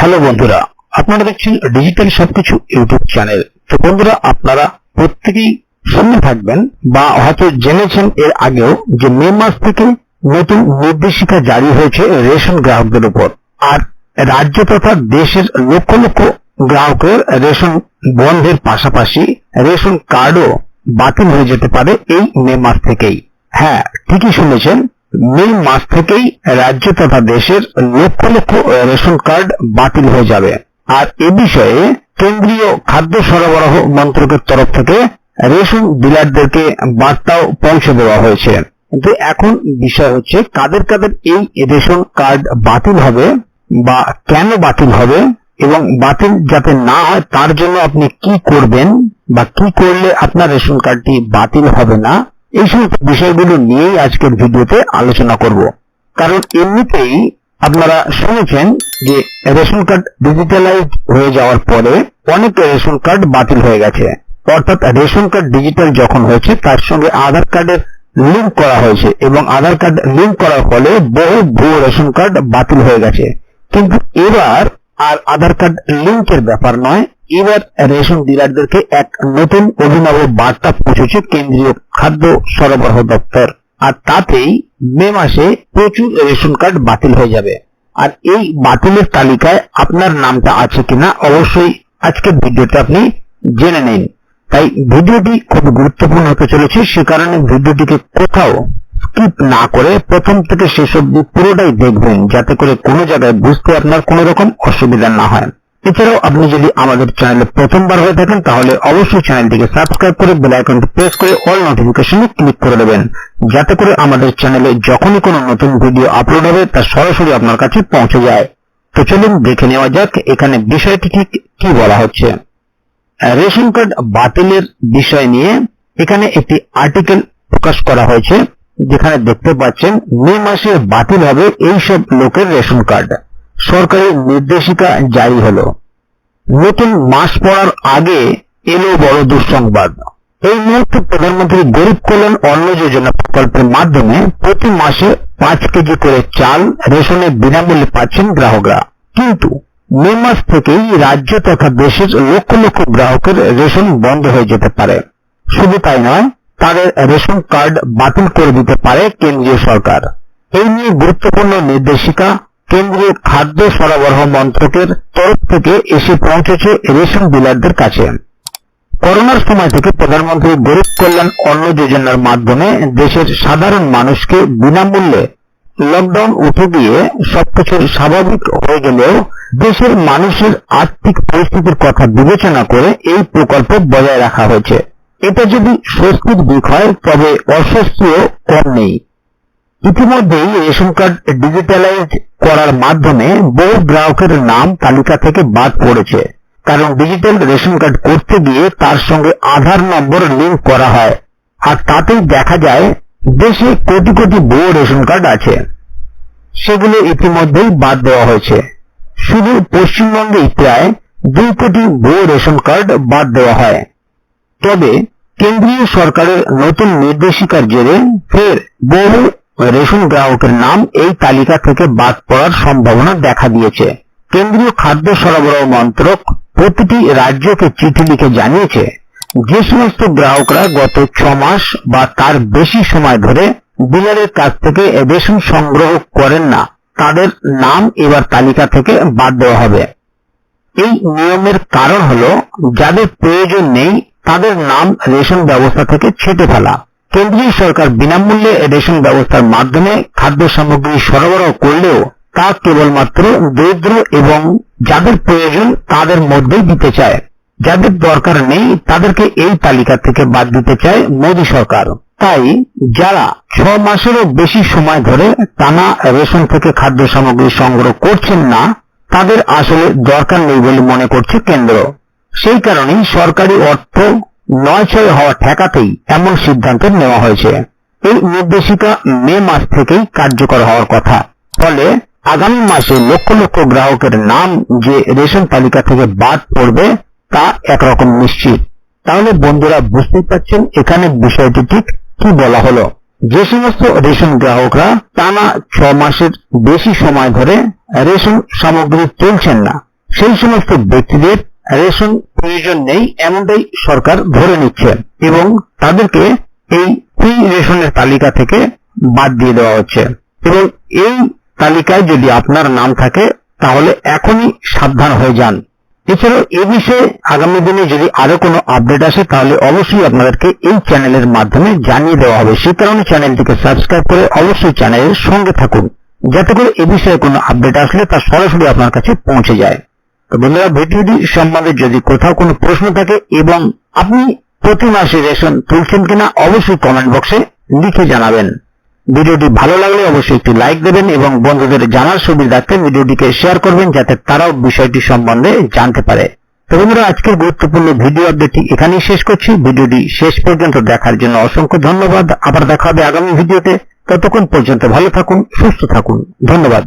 Hello বন্ধুরা, আপনারা দেখছেন ডিজিটাল সবকিছু ইউটিউব চ্যানেল। তো বন্ধুরা, আপনারা প্রত্যেকেই শুনে থাকবেন বা হয়তো জেনেছেন এর আগেও যে মে মাস থেকে নতুন নির্দেশিকা জারি হয়েছে রেশন গ্রাহকদের উপর। আর রাজ্য তথা দেশের লক্ষ লক্ষ গ্রাহকের রেশন বন্ধের পাশাপাশি রেশন কার্ডও বাতিল হয়ে যেতে পারে এই মে মাস থেকেই। হ্যাঁ ঠিকই শুনেছেন মে মাস থেকেই রাজ্য তথা দেশের লক্ষ লক্ষ রেশন কার্ড বাতিল হয়ে যাবে। আর এ বিষয়ে কেন্দ্রীয় খাদ্য সরবরাহ মন্ত্রকের তরফ থেকে রেশন ডিলারদেরকে বার্তাও পৌঁছে দেওয়া হয়েছে। কিন্তু এখন বিষয় হচ্ছে, কাদের কাদের এই রেশন কার্ড বাতিল হবে বা কেন বাতিল হবে এবং বাতিল যাতে না হয়, তার জন্য আপনি কি করবেন বা কি করলে আপনার রেশন কার্ডটি বাতিল হবে না এই সমস্ত বিষয়গুলো নিয়েই আজকের ভিডিওতে আলোচনা করব। কারণ এমনিতেই আপনারা শুনেছেন যে রেশন কার্ড ডিজিটালাইজড হয়ে যাওয়ার পরে অনেক রেশন কার্ড বাতিল হয়ে গেছে। অর্থাৎ রেশন কার্ড ডিজিটাল যখন হয়েছে, তার সঙ্গে আধার কার্ডের লিঙ্ক করা হয়েছে এবং আধার কার্ড লিঙ্ক করার ফলে বহু ভুয়ো রেশন কার্ড বাতিল হয়ে গেছে। কিন্তু এবার আর আধার কার্ড লিঙ্কের ব্যাপার নয় এবার রেশন ডিলারদেরকে এক নতুন অভিনব বার্তা পৌঁছেছে কেন্দ্রীয় খাদ্য সরবরাহ দপ্তর। আর তাতেই মে মাসে প্রচুর রেশন কার্ড বাতিল হয়ে যাবে। আর এই বাতিলের তালিকায় আপনার নামটা আছে কিনা অবশ্যই আজকের ভিডিওতে আপনি জেনে নিন। তাই ভিডিওটি খুব গুরুত্বপূর্ণ হতে চলেছে, সে কারণে ভিডিওটিকে কোথাও স্কিপ না করে প্রথম থেকে শেষ অব্দি পুরোটাই দেখবেন, যাতে করে কোনো জায়গায় বুঝতে আপনার কোনো রকম অসুবিধা না হয়। এছাড়াও আপনি যদি আমাদের চ্যানেলে প্রথমবার হয়ে থাকেন, তাহলে অবশ্যই চ্যানেলটিকে সাবস্ক্রাইব করে বেল আইকনটি প্রেস করে অল নোটিফিকেশনে ক্লিক করে দেবেন। যাতে করে আমাদের চ্যানেলে যখনই কোনো নতুন ভিডিও আপলোড হবে, তা সরাসরি আপনার কাছে পৌঁছে যায়। তো চলুন দেখে নেওয়া যাক, এখানে বিষয়টি ঠিক কি বলা হচ্ছে। রেশন কার্ড বাতিলের বিষয় নিয়ে এখানে একটি আর্টিকেল প্রকাশ করা হয়েছে, যেখানে দেখতে পাচ্ছেন, মে মাসে বাতিল হবে এইসব লোকের রেশন কার্ড। সরকারি নির্দেশিকা জারি হলো। নতুন মাস পড়ার আগে এলো বড় দুঃসংবাদ। এই মুহূর্তে প্রধানমন্ত্রী গরিব কল্যাণ অন্ন যোজনা প্রকল্পের মাধ্যমে প্রতি মাসে পাঁচ কেজি করে চাল রেশনে বিনামূল্যে পাচ্ছেন গ্রাহকরা। কিন্তু মে মাস থেকেই রাজ্য তথা দেশের লক্ষ লক্ষ গ্রাহকের রেশন বন্ধ হয়ে যেতে পারে। শুধু তাই নয়, তাদের রেশন কার্ড বাতিল করে দিতে পারে কেন্দ্রীয় সরকার। এই নিয়ে গুরুত্বপূর্ণ নির্দেশিকা কেন্দ্রীয় খাদ্য সরবরাহ মন্ত্রকের তরফ থেকে এসে পৌঁছেছে রেশন ডিলারদের কাছে। করোনার সময় থেকে প্রধানমন্ত্রী গরিব কল্যাণ অন্ন যোজনার মাধ্যমে দেশের সাধারণ মানুষকে বিনামূল্যে লকডাউন উঠে গিয়ে সবকিছু স্বাভাবিক হয়ে গেলেও দেশের মানুষের আর্থিক পরিস্থিতির কথা বিবেচনা করে এই প্রকল্প বজায় রাখা হয়েছে। এটা যদি স্বস্তির দিক হয়, তবে অস্বস্তিও কম নেই। ইতিমধ্যেই রেশন কার্ড ডিজিটালাইজ করার মাধ্যমে বহু গ্রাহকের নাম তালিকা থেকে বাদ পড়েছে। কারণ ডিজিটাল রেশন কার্ড করতে গিয়ে তার সঙ্গে আধার নম্বর লিঙ্ক করা হয়। আর তাতেই দেখা যায়, দেশে কোটি কোটি ভুয়ো রেশন কার্ড আছে। সেগুলো ইতিমধ্যেই বাদ দেওয়া হয়েছে। শুধু পশ্চিমবঙ্গেই প্রায় দুই কোটি ভুয়ো রেশন কার্ড বাদ দেওয়া হয়। তবে কেন্দ্রীয় সরকারের নতুন নির্দেশিকার জেরে ফের বহু রেশন গ্রাহকের নাম এই তালিকা থেকে বাদ পড়ার সম্ভাবনা দেখা দিয়েছে। কেন্দ্রীয় খাদ্য সরবরাহ মন্ত্রক প্রতিটি রাজ্যকে চিঠি লিখে জানিয়েছে যে সমস্ত গ্রাহকরা গত ছ মাস বা তার বেশি সময় ধরে ডিলারের কাছ থেকে রেশন সংগ্রহ করেন না। তাদের নাম এবার তালিকা থেকে বাদ দেওয়া হবে। এই নিয়মের কারণ হল, যাদের প্রয়োজন নেই, তাদের নাম রেশন ব্যবস্থা থেকে ছেটে ফেলা। কেন্দ্রীয় সরকার বিনামূল্যে রেশন ব্যবস্থার মাধ্যমে খাদ্য সামগ্রী সরবরাহ করলেও তা কেবলমাত্র দরিদ্র এবং যাদের প্রয়োজন তাদের মধ্যেই দিতে চায়। যাদের দরকার নেই তাদেরকে এই তালিকা থেকে বাদ দিতে চায় মোদী সরকার। তাই যারা ছ মাসেরও বেশি সময় ধরে টানা রেশন থেকে খাদ্য সামগ্রী সংগ্রহ করছেন না, তাদের আসলে দরকার নেই বলে মনে করছে কেন্দ্র। সেই কারণেই সরকারি অর্থ নয় ছয় হওয়া ঠেকাতেই এমন সিদ্ধান্ত নেওয়া হয়েছে। এই নির্দেশিকা মে মাস থেকেই কার্যকর হওয়ার কথা। ফলে আগামী মাসে লক্ষ লক্ষ গ্রাহকের নাম যে রেশন তালিকা থেকে বাদ পড়বে, তা একরকম নিশ্চিত। তাহলে বন্ধুরা বুঝতেই পারছেন এখানে বিষয়টি ঠিক কি বলা হলো। যে সমস্ত রেশন গ্রাহকরা টানা ছ মাসের বেশি সময় ধরে রেশন সামগ্রী তুলছেন না, সেই সমস্ত ব্যক্তিদের রেশন প্রয়োজন নেই, এমনটাই সরকার ধরে নিচ্ছে এবং তাদেরকে এই ফ্রি রেশনের তালিকা থেকে বাদ দিয়ে দেওয়া হচ্ছে। এবং এই তালিকায় যদি আপনার নাম থাকে, তাহলে এখনই সাবধান হয়ে যান। এছাড়াও এ বিষয়ে আগামী দিনে যদি আরও কোনো আপডেট আসে, তাহলে অবশ্যই আপনাদেরকে এই চ্যানেলের মাধ্যমে জানিয়ে দেওয়া হবে। সে কারণে চ্যানেলটিকে সাবস্ক্রাইব করে অবশ্যই চ্যানেলের সঙ্গে থাকুন, যাতে করে এ বিষয়ে কোনো আপডেট আসলে তা সরাসরি আপনার কাছে পৌঁছে যায়। তো বন্ধুরা, ভিডিওটি সম্বন্ধে যদি কোথাও কোনো প্রশ্ন থাকে এবং আপনি প্রতি মাসে রেশন তুলছেন কিনা, অবশ্যই কমেন্ট বক্সে লিখে জানাবেন। ভিডিওটি ভালো লাগলে অবশ্যই একটি লাইক দেবেন এবং বন্ধুদের জানার সুবিধার্থে ভিডিওটিকে শেয়ার করবেন যাতে তারাও বিষয়টি সম্বন্ধে জানতে পারে। তো বন্ধুরা, আজকের গুরুত্বপূর্ণ ভিডিও আপডেটটি এখানেই শেষ করছি। ভিডিওটি শেষ পর্যন্ত দেখার জন্য অসংখ্য ধন্যবাদ। আবার দেখা হবে আগামী ভিডিওতে। ততক্ষণ পর্যন্ত ভালো থাকুন, সুস্থ থাকুন। ধন্যবাদ।